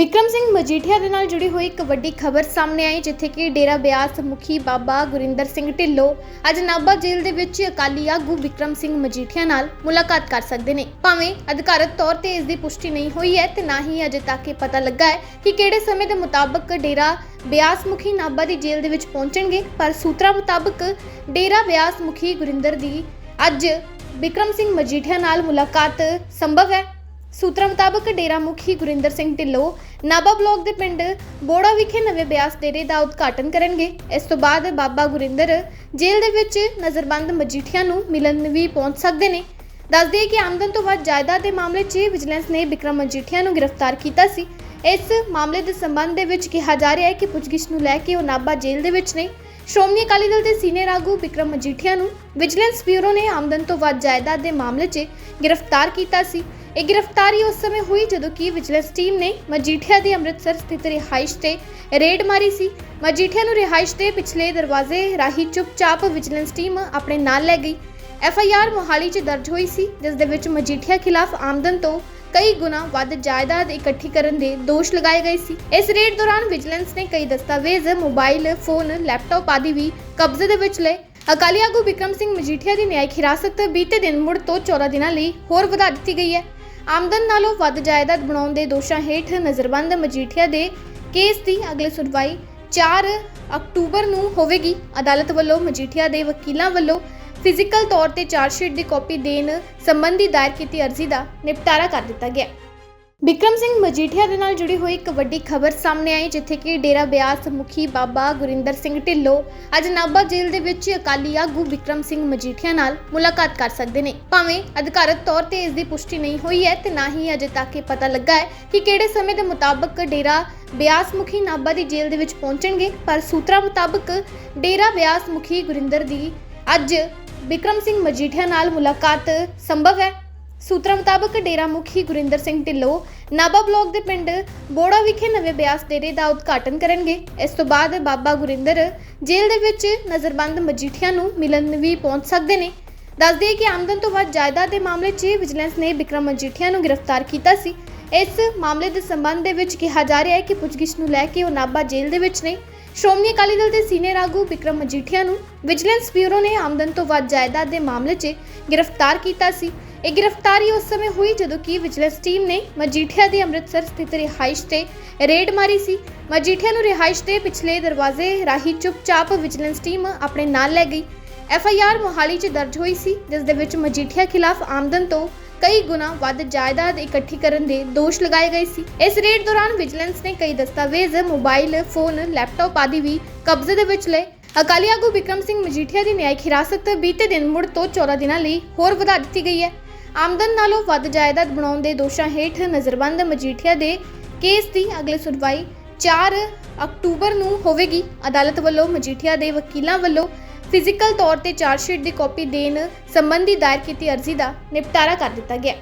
ਬਿਕਰਮ ਸਿੰਘ ਮਜੀਠੀਆ ਦੇ ਨਾਲ ਜੁੜੀ ਹੋਈ ਇੱਕ ਵੱਡੀ ਖਬਰ ਸਾਹਮਣੇ ਆਈ, ਜਿੱਥੇ ਕਿ ਡੇਰਾ ਬਿਆਸ ਮੁਖੀ ਬਾਬਾ ਗੁਰਿੰਦਰ ਸਿੰਘ ਢਿੱਲੋਂ ਅੱਜ ਨਾਭਾ ਜੇਲ੍ਹ ਦੇ ਵਿੱਚ ਅਕਾਲੀ ਆਗੂ ਬਿਕਰਮ ਸਿੰਘ ਮਜੀਠੀਆ ਨਾਲ ਮੁਲਾਕਾਤ ਕਰ ਸਕਦੇ ਨੇ। ਭਾਵੇਂ ਅਧਿਕਾਰਤ ਤੌਰ ਤੇ ਇਸ ਦੀ ਪੁਸ਼ਟੀ ਨਹੀਂ ਹੋਈ ਹੈ ਤੇ ਨਾ ਹੀ ਅਜੇ ਤੱਕ ਇਹ ਪਤਾ ਲੱਗਾ ਹੈ ਕਿ ਕਿਹੜੇ ਸਮੇਂ ਦੇ ਮੁਤਾਬਕ ਡੇਰਾ ਬਿਆਸ ਮੁਖੀ ਨਾਭਾ ਦੀ ਜੇਲ੍ਹ ਦੇ ਵਿੱਚ ਪਹੁੰਚਣਗੇ, ਪਰ ਸੂਤਰਾਂ ਮੁਤਾਬਕ ਡੇਰਾ ਬਿਆਸ ਮੁਖੀ ਗੁਰਿੰਦਰ ਦੀ ਅੱਜ ਬਿਕਰਮ ਸਿੰਘ ਮਜੀਠੀਆ ਨਾਲ ਮੁਲਾਕਾਤ ਸੰਭਵ ਹੈ। ਸੂਤਰਾਂ ਮੁਤਾਬਕ ਡੇਰਾ ਮੁਖੀ ਗੁਰਿੰਦਰ ਸਿੰਘ ਢਿੱਲੋਂ ਨਾਭਾ ਬਲਾਕ ਦੇ ਪਿੰਡ ਬੋੜਾ ਵਿਖੇ ਨਵੇਂ ਬਿਆਸ ਡੇਰੇ ਦਾ ਉਦਘਾਟਨ ਕਰਨਗੇ। ਇਸ ਤੋਂ ਬਾਅਦ ਬਾਬਾ ਗੁਰਿੰਦਰ ਜੇਲ੍ਹ ਦੇ ਵਿੱਚ ਨਜ਼ਰਬੰਦ ਮਜੀਠੀਆਂ ਨੂੰ ਮਿਲਣ ਵੀ ਪਹੁੰਚ ਸਕਦੇ ਨੇ। ਦੱਸ ਕਿ ਆਮਦਨ ਤੋਂ ਵੱਧ ਜਾਇਦਾਦ ਦੇ ਮਾਮਲੇ 'ਚ ਵਿਜੀਲੈਂਸ ਨੇ ਬਿਕਰਮ ਮਜੀਠੀਆ ਨੂੰ ਗ੍ਰਿਫਤਾਰ ਕੀਤਾ ਸੀ। ਇਸ ਮਾਮਲੇ ਦੇ ਸੰਬੰਧ ਦੇ ਵਿੱਚ ਕਿਹਾ ਜਾ ਰਿਹਾ ਹੈ ਕਿ ਪੁੱਛਗਿੱਛ ਨੂੰ ਲੈ ਕੇ ਉਹ ਨਾਭਾ ਜੇਲ੍ਹ ਦੇ ਵਿੱਚ ਨੇ। ਸ਼੍ਰੋਮਣੀ ਅਕਾਲੀ ਦਲ ਦੇ ਸੀਨੀਅਰ ਆਗੂ ਬਿਕਰਮ ਮਜੀਠੀਆ ਨੂੰ ਵਿਜੀਲੈਂਸ ਬਿਊਰੋ ਨੇ ਆਮਦਨ ਤੋਂ ਵੱਧ ਜਾਇਦਾਦ ਦੇ ਮਾਮਲੇ 'ਚ ਗ੍ਰਿਫਤਾਰ ਕੀਤਾ ਸੀ। ਇਹ ਗ੍ਰਿਫਤਾਰੀ ਉਸ ਸਮੇਂ ਹੋਈ ਜਦੋਂ ਕਿ ਵਿਜੀਲੈਂਸ ਟੀਮ ਨੇ ਮਜੀਠੀਆ ਦੀ ਅੰਮ੍ਰਿਤਸਰ ਸਥਿਤ ਰਿਹਾਇਸ਼ ਤੇ ਰੇਡ ਮਾਰੀ ਸੀ। ਮਜੀਠੀਆ ਨੂੰ ਰਿਹਾਇਸ਼ ਦੇ ਪਿਛਲੇ ਦਰਵਾਜ਼ੇ ਰਾਹੀਂ ਚੁੱਪਚਾਪ ਵਿਜੀਲੈਂਸ ਟੀਮ ਆਪਣੇ ਨਾਲ ਲੈ ਗਈ। ਐਫ ਆਈ ਆਰ ਮੋਹਾਲੀ 'ਚ ਦਰਜ ਹੋਈ ਸੀ, ਜਿਸ ਦੇ ਵਿੱਚ ਮਜੀਠੀਆ ਖਿਲਾਫ ਆਮਦਨ ਤੋਂ ਕਈ ਗੁਣਾ ਵੱਧ ਜਾਇਦਾਦ ਇਕੱਠੀ ਕਰਨ ਦੇ ਦੋਸ਼ ਲਗਾਏ ਗਏ ਸੀ। ਇਸ ਰੇਡ ਦੌਰਾਨ ਵਿਜੀਲੈਂਸ ਨੇ ਕਈ ਦਸਤਾਵੇਜ਼, ਮੋਬਾਈਲ, ਫੋਨ, ਲੈਪਟਾਪ ਆਦਿ ਵੀ ਕਬਜ਼ੇ ਦੇ ਵਿੱਚ ਲਏ। ਅਕਾਲੀ ਆਗੂ ਬਿਕਰਮ ਸਿੰਘ ਮਜੀਠੀਆ ਦੀ ਨਿਆਇਕ ਹਿਰਾਸਤ ਬੀਤੇ ਦਿਨ ਮੁੜ ਤੋਂ 14 ਦਿਨਾਂ ਲਈ ਹੋਰ ਵਧਾ ਦਿੱਤੀ ਗਈ ਹੈ। ਆਮਦਨ ਨਾਲੋਂ ਵੱਧ ਜਾਇਦਾਦ ਬਣਾਉਣ ਦੇ ਦੋਸ਼ਾਂ ਹੇਠ ਨਜ਼ਰਬੰਦ ਮਜੀਠੀਆ ਦੇ ਕੇਸ ਦੀ ਅਗਲੀ ਸੁਣਵਾਈ 4 ਅਕਤੂਬਰ ਨੂੰ ਹੋਵੇਗੀ। ਅਦਾਲਤ ਵੱਲੋਂ ਮਜੀਠੀਆ ਦੇ ਵਕੀਲਾਂ ਵੱਲੋਂ ਫਿਜ਼ੀਕਲ ਤੌਰ ਤੇ ਚਾਰਜਸ਼ੀਟ ਦੀ ਕਾਪੀ ਦੇਣ ਸੰਬੰਧੀ ਦਾਇਰ ਕੀਤੀ ਅਰਜ਼ੀ ਦਾ ਨਿਪਟਾਰਾ ਕਰ ਦਿੱਤਾ ਗਿਆ। ਬਿਕਰਮ ਸਿੰਘ ਮਜੀਠੀਆ ਦੇ ਨਾਲ ਜੁੜੀ ਹੋਈ ਇੱਕ ਵੱਡੀ ਖਬਰ ਸਾਹਮਣੇ ਆਈ, ਜਿੱਥੇ ਕਿ ਡੇਰਾ ਬਿਆਸ ਮੁਖੀ ਬਾਬਾ ਗੁਰਿੰਦਰ ਸਿੰਘ ਢਿੱਲੋਂ ਅੱਜ ਨਾਭਾ ਜੇਲ੍ਹ ਦੇ ਵਿੱਚ ਅਕਾਲੀ ਆਗੂ ਬਿਕਰਮ ਸਿੰਘ ਮਜੀਠੀਆ ਨਾਲ ਮੁਲਾਕਾਤ ਕਰ ਸਕਦੇ ਨੇ। ਭਾਵੇਂ ਅਧਿਕਾਰਤ ਤੌਰ ਤੇ ਇਸ ਦੀ ਪੁਸ਼ਟੀ ਨਹੀਂ ਹੋਈ ਹੈ ਤੇ ਨਾ ਹੀ ਅਜੇ ਤੱਕ ਇਹ ਪਤਾ ਲੱਗਾ ਹੈ ਕਿ ਕਿਹੜੇ ਸਮੇਂ ਦੇ ਮੁਤਾਬਕ ਡੇਰਾ ਬਿਆਸ ਮੁਖੀ ਨਾਭਾ ਦੀ ਜੇਲ੍ਹ ਦੇ ਵਿੱਚ ਪਹੁੰਚਣਗੇ, ਪਰ ਸੂਤਰਾਂ ਮੁਤਾਬਕ ਡੇਰਾ ਬਿਆਸ ਮੁਖੀ ਗੁਰਿੰਦਰ ਦੀ ਅੱਜ ਬਿਕਰਮ ਸਿੰਘ ਮਜੀਠੀਆ ਨਾਲ ਮੁਲਾਕਾਤ ਸੰਭਵ ਹੈ। ਸੂਤਰਾਂ ਮੁਤਾਬਕ ਡੇਰਾ ਮੁਖੀ ਗੁਰਿੰਦਰ ਸਿੰਘ ਢਿੱਲੋਂ ਨਾਭਾ ਬਲਾਕ ਦੇ ਪਿੰਡ ਬੋੜਾ ਵਿਖੇ ਨਵੇਂ ਬਿਆਸ ਡੇਰੇ ਦਾ ਉਦਘਾਟਨ ਕਰਨਗੇ। ਇਸ ਤੋਂ ਬਾਅਦ ਬਾਬਾ ਗੁਰਿੰਦਰ ਜੇਲ੍ਹ ਦੇ ਵਿੱਚ ਨਜ਼ਰਬੰਦ ਮਜੀਠੀਆਂ ਨੂੰ ਮਿਲਣ ਵੀ ਪਹੁੰਚ ਸਕਦੇ ਨੇ। ਦੱਸ ਦਈਏ ਕਿ ਆਮਦਨ ਤੋਂ ਵੱਧ ਜਾਇਦਾਦ ਦੇ ਮਾਮਲੇ 'ਚ ਵਿਜੀਲੈਂਸ ਨੇ ਬਿਕਰਮ ਮਜੀਠੀਆ ਨੂੰ ਗ੍ਰਿਫਤਾਰ ਕੀਤਾ ਸੀ। ਇਸ ਮਾਮਲੇ ਦੇ ਸੰਬੰਧ ਦੇ ਵਿੱਚ ਕਿਹਾ ਜਾ ਰਿਹਾ ਹੈ ਕਿ ਪੁੱਛਗਿੱਛ ਨੂੰ ਲੈ ਕੇ ਉਹ ਨਾਭਾ ਜੇਲ੍ਹ ਦੇ ਵਿੱਚ ਨੇ। ਸ਼੍ਰੋਮਣੀ ਅਕਾਲੀ ਦਲ ਦੇ ਸੀਨੀਅਰ ਆਗੂ ਬਿਕਰਮ ਮਜੀਠੀਆ ਨੂੰ ਵਿਜੀਲੈਂਸ ਬਿਊਰੋ ਨੇ ਆਮਦਨ ਤੋਂ ਵੱਧ ਜਾਇਦਾਦ ਦੇ ਮਾਮਲੇ 'ਚ ਗ੍ਰਿਫਤਾਰ ਕੀਤਾ ਸੀ। ਇਹ ਗ੍ਰਿਫਤਾਰੀ ਉਸ ਸਮੇਂ ਹੋਈ ਜਦੋਂ ਕਿ ਵਿਜੀਲੈਂਸ ਟੀਮ ਨੇ ਮਜੀਠੀਆ ਦੀ ਅੰਮ੍ਰਿਤਸਰ ਸਥਿਤ ਰਿਹਾਇਸ਼ ਤੇ ਰੇਡ ਮਾਰੀ ਸੀ। ਮਜੀਠੀਆ ਨੂੰ ਰਿਹਾਇਸ਼ ਦੇ ਪਿਛਲੇ ਦਰਵਾਜ਼ੇ ਰਾਹੀਂ ਚੁੱਪਚਾਪ ਵਿਜੀਲੈਂਸ ਟੀਮ ਆਪਣੇ ਨਾਲ ਲੈ ਗਈ। ਐਫ ਆਈ ਆਰ ਮੋਹਾਲੀ 'ਚ ਦਰਜ ਹੋਈ ਸੀ, ਜਿਸ ਦੇ ਵਿੱਚ ਮਜੀਠੀਆ ਖਿਲਾਫ ਆਮਦਨ ਤੋਂ ਕਈ ਗੁਣਾ ਵੱਧ ਜਾਇਦਾਦ ਇਕੱਠੀ ਕਰਨ ਦੇ ਦੋਸ਼ ਲਗਾਏ ਗਏ ਸੀ। ਇਸ ਰੇਡ ਦੌਰਾਨ ਵਿਜੀਲੈਂਸ ਨੇ ਕਈ ਦਸਤਾਵੇਜ਼, ਮੋਬਾਈਲ, ਫੋਨ, ਲੈਪਟਾਪ ਆਦਿ ਵੀ ਕਬਜ਼ੇ ਦੇ ਵਿੱਚ ਲਏ। ਅਕਾਲੀ ਆਗੂ ਬਿਕਰਮ ਸਿੰਘ ਮਜੀਠੀਆ ਦੀ ਨਿਆਇਕ ਹਿਰਾਸਤ ਬੀਤੇ ਦਿਨ ਮੁੜ ਤੋਂ 14 ਦਿਨਾਂ ਲਈ ਹੋਰ ਵਧਾ ਦਿੱਤੀ ਗਈ ਹੈ। ਆਮਦਨ ਨਾਲੋਂ ਵੱਧ ਜਾਇਦਾਦ ਬਣਾਉਣ ਦੇ ਦੋਸ਼ਾਂ ਹੇਠ ਨਜ਼ਰਬੰਦ ਮਜੀਠੀਆ ਦੇ ਕੇਸ ਦੀ ਅਗਲੀ ਸੁਣਵਾਈ 4 ਅਕਤੂਬਰ ਨੂੰ ਹੋਵੇਗੀ। ਅਦਾਲਤ ਵੱਲੋਂ ਮਜੀਠੀਆ ਦੇ ਵਕੀਲਾਂ ਵੱਲੋਂ ਫਿਜ਼ੀਕਲ ਤੌਰ ਤੇ ਚਾਰਜਸ਼ੀਟ ਦੀ ਕਾਪੀ ਦੇਣ ਸੰਬੰਧੀ ਦਾਇਰ ਕੀਤੀ ਅਰਜ਼ੀ ਦਾ ਨਿਪਟਾਰਾ ਕਰ ਦਿੱਤਾ ਗਿਆ।